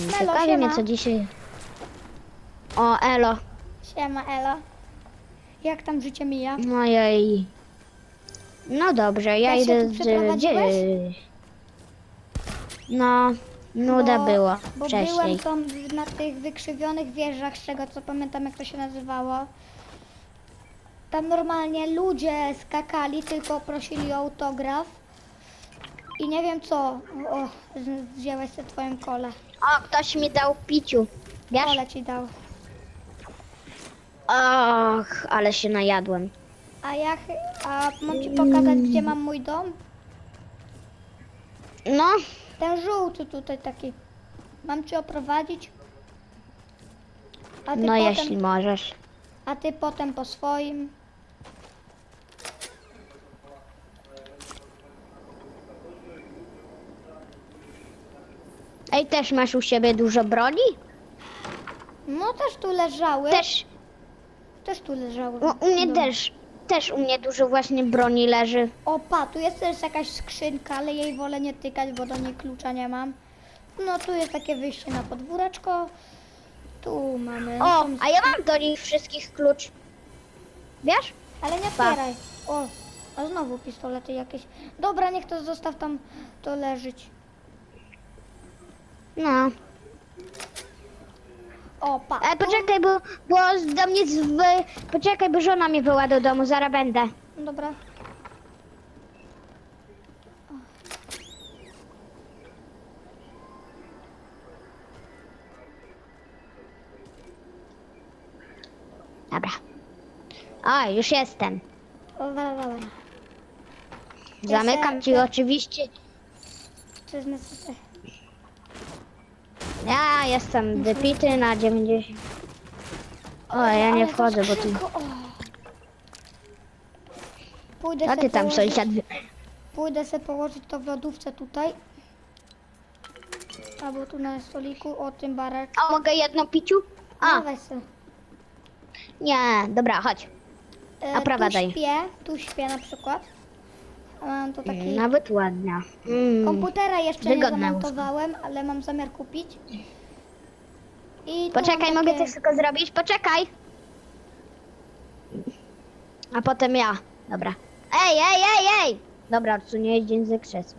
Melo, Ciekawie mnie siema. co dzisiaj... O, elo. Siema, Ela. Jak tam życie mija? No jej. No dobrze, ja Też się idę tu z... przeprowadziłeś? No, nuda Bo- była Bo wcześniej. byłem tam na tych wykrzywionych wieżach, z czego co pamiętam jak to się nazywało. Tam normalnie ludzie skakali, tylko prosili o autograf. I nie wiem co. O, z- wziąłeś sobie twoją kolę. O, ktoś mi dał piciu. Wiesz? Kolę ci dał. Och, ale się najadłem. A ja, chy- a mam ci pokazać gdzie mam mój dom? No, Ten żółty tutaj taki. Mam ci oprowadzić? A ty, no potem, jeśli możesz. a ty potem po swoim. Ej, też masz u siebie dużo broni? No też tu leżały. Też, Też tu leżały. u, u mnie No. też, też u mnie dużo właśnie broni leży. O, pa, tu jest też jakaś skrzynka, ale jej wolę nie tykać, bo do niej klucza nie mam. No, tu jest takie wyjście na podwóreczko. Tu mamy. O, a ja mam do nich wszystkich klucz. Wiesz? Ale nie pa. otwieraj. O, a znowu pistolety jakieś. Dobra, niech to zostaw tam to leżeć. No. O, pa. E, poczekaj, bo, bo do mnie z, w, Poczekaj, bo żona mnie woła do domu, zaraz będę. Dobra. Dobra. O, już jestem. Dobra, dobra. Zamykam ci oczywiście. To jest. Ja jestem depity na 90. O, ja nie wchodzę, bo tu... Pójdę ty tam położyć- sąsiad... Pójdę sobie położyć to w lodówce tutaj. Albo tu na stoliku, o tym barek. A mogę jedno piciu? A, se. nie, dobra, chodź. E, A prawa tu daj. śpię, tu śpię na przykład. A Mam to taki... Nawet ładna. Mm. Komputera jeszcze Wygodne nie zamontowałem, ale mam zamiar kupić. I tu Poczekaj, mam mogę takie- coś tylko zrobić? Poczekaj. A potem ja. Dobra. Ej, ej, ej, ej! Dobra, odsunie jeden ze krzesła.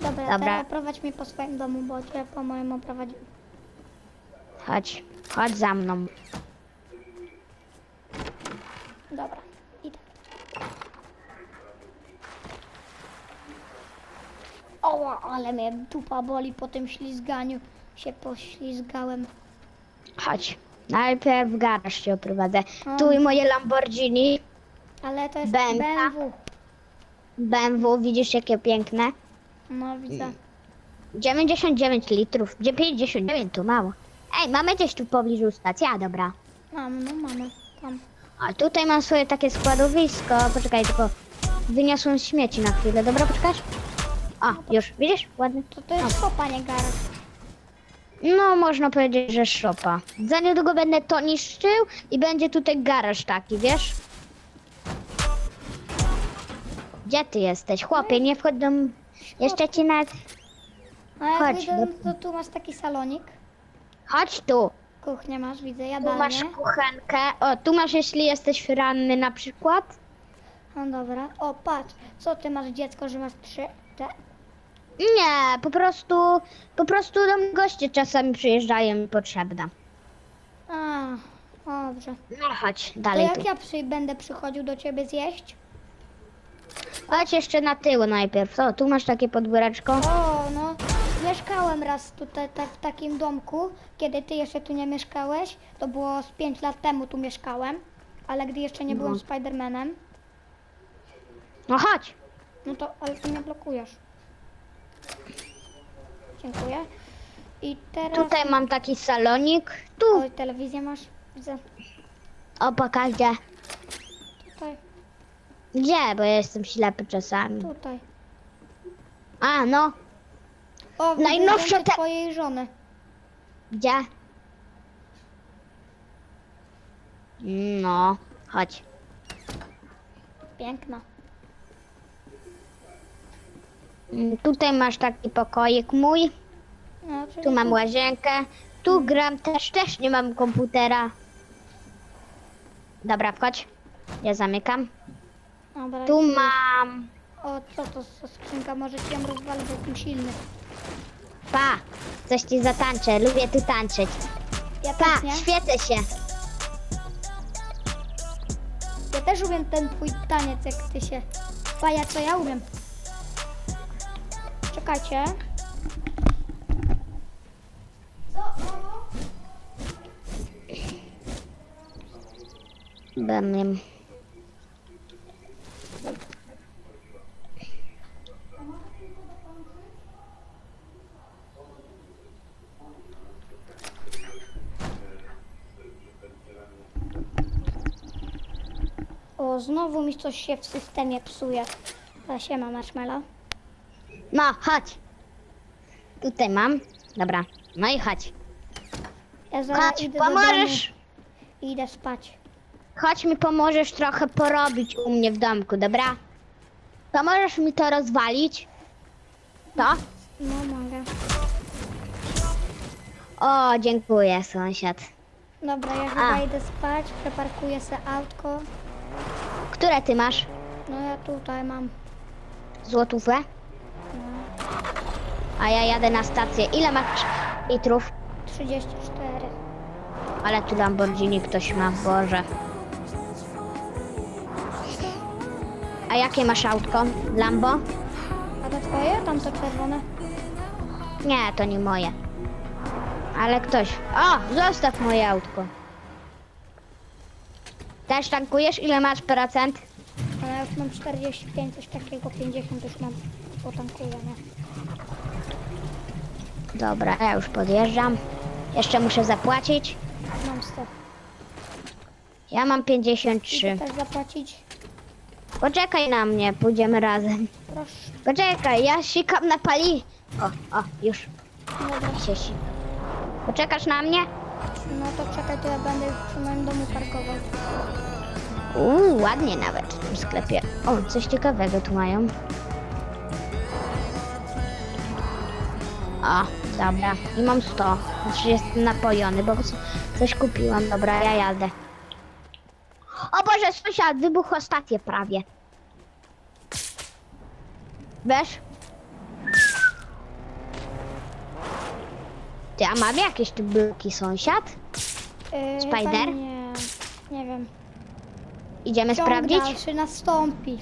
Dobra, Dobra. teraz oprowadź mnie po swoim domu, bo cię po moim oprowadzi. Chodź, chodź za mną. Dobra, idę. O, ale mnie dupa boli po tym ślizganiu. Się poślizgałem. Chodź. Najpierw garaż się oprowadzę. A. Tu i moje Lamborghini, Ale to jest Bęka. BMW. BMW, widzisz jakie piękne? No widzę. 99 litrów. Gdzie 59 to mało. Ej, mamy gdzieś tu w pobliżu stacja, dobra. Mam, no mamy. Tam. A tutaj mam swoje takie składowisko. Poczekaj, tylko wyniosłem śmieci na chwilę. Dobra, poczekasz? O, już, widzisz? Ładnie. To to jest kopa, nie garaż. No, można powiedzieć, że szopa. Za niedługo będę to niszczył i będzie tutaj garaż taki, wiesz? Gdzie ty jesteś? Chłopie, nie wchodź do... m- Jeszcze ci nawet... A jak Chodź, widzę, to tu masz taki salonik. Chodź tu. Kuchnię masz, widzę, Tu jadalnię. masz kuchenkę. O, tu masz, jeśli jesteś ranny na przykład. No dobra. O, patrz, co ty masz dziecko, że masz trzy? Te? Nie, po prostu... Po prostu do mnie goście czasami przyjeżdżają i potrzebna. A, dobrze. No chodź, To dalej tu. jak ja przy, będę przychodził do ciebie zjeść? Chodź jeszcze na tył najpierw. O, tu masz takie podwóreczko. O, no, mieszkałem raz tutaj tak, w takim domku, kiedy ty jeszcze tu nie mieszkałeś. To było z 5 lat temu tu mieszkałem, ale gdy jeszcze nie byłem No. Spidermanem, No chodź. no to, ale ty mnie blokujesz. Dziękuję. I teraz... Tutaj mam taki salonik. Tu. Oj, telewizję masz? Widzę. O, pokaż gdzie. Tutaj, Gdzie? Bo ja jestem ślepy czasami. tutaj. A, no. O, Najnowsze te- twojej żony. Gdzie? No, chodź. Piękna. Mm, Tutaj masz taki pokoik mój. No, czyli Tu mam łazienkę. Tu gram też, też nie mam komputera. Dobra, wchodź. Ja zamykam. Dobra, Tu mam... O, co to za skrzynka? Może ci ją rozwalę, bo jestem silny. Pa! Coś ci zatańczę, lubię tu tańczyć. Ja też, Pa, nie? świecę się. Ja też umiem ten twój taniec, jak ty się... Paja, co ja umiem. Czekajcie. Bym... O, znowu mi coś się w systemie psuje. Siema, marshmallow. No, chodź. Tutaj mam. Dobra, no i chodź. Ja zaraz Chodź, idę do pomożesz. domu i idę spać. Chodź mi pomożesz trochę porobić u mnie w domku, dobra? Pomożesz mi to rozwalić? To? No, mogę. O, dziękuję, sąsiad. Dobra, ja A. chyba idę spać, przeparkuję se autko. Które ty masz? No ja tutaj mam. Złotówę? A ja jadę na stację. Ile masz litrów? 34. Ale tu Lamborghini ktoś ma, Boże. A jakie masz autko? Lambo? A to twoje? Tam to czerwone. Nie, to nie moje. Ale ktoś. O, zostaw moje autko. Też tankujesz? Ile masz procent? Już mam 45, coś takiego, 50 już mam potankowane. Dobra, ja już podjeżdżam. Jeszcze muszę zapłacić. Mam 100. Ja mam 53. Idę też zapłacić. Poczekaj na mnie, pójdziemy razem. Proszę. Poczekaj, ja sikam na pali. O, o, już Dobra. się si. Poczekasz na mnie? No to czekaj, to ja będę przy moim domu parkował. Uuu, ładnie nawet w tym sklepie. O, coś ciekawego tu mają. O, dobra. I mam 100. Znaczy jestem napojony, bo coś kupiłam. Dobra, ja jadę. O Boże, sąsiad, wybuchła stacja prawie. Wiesz? Ty, a mam jakieś tu bloki sąsiad? Yy, Spider? chyba Nie, nie wiem. Idziemy Ciąg sprawdzić? dalszy nastąpi.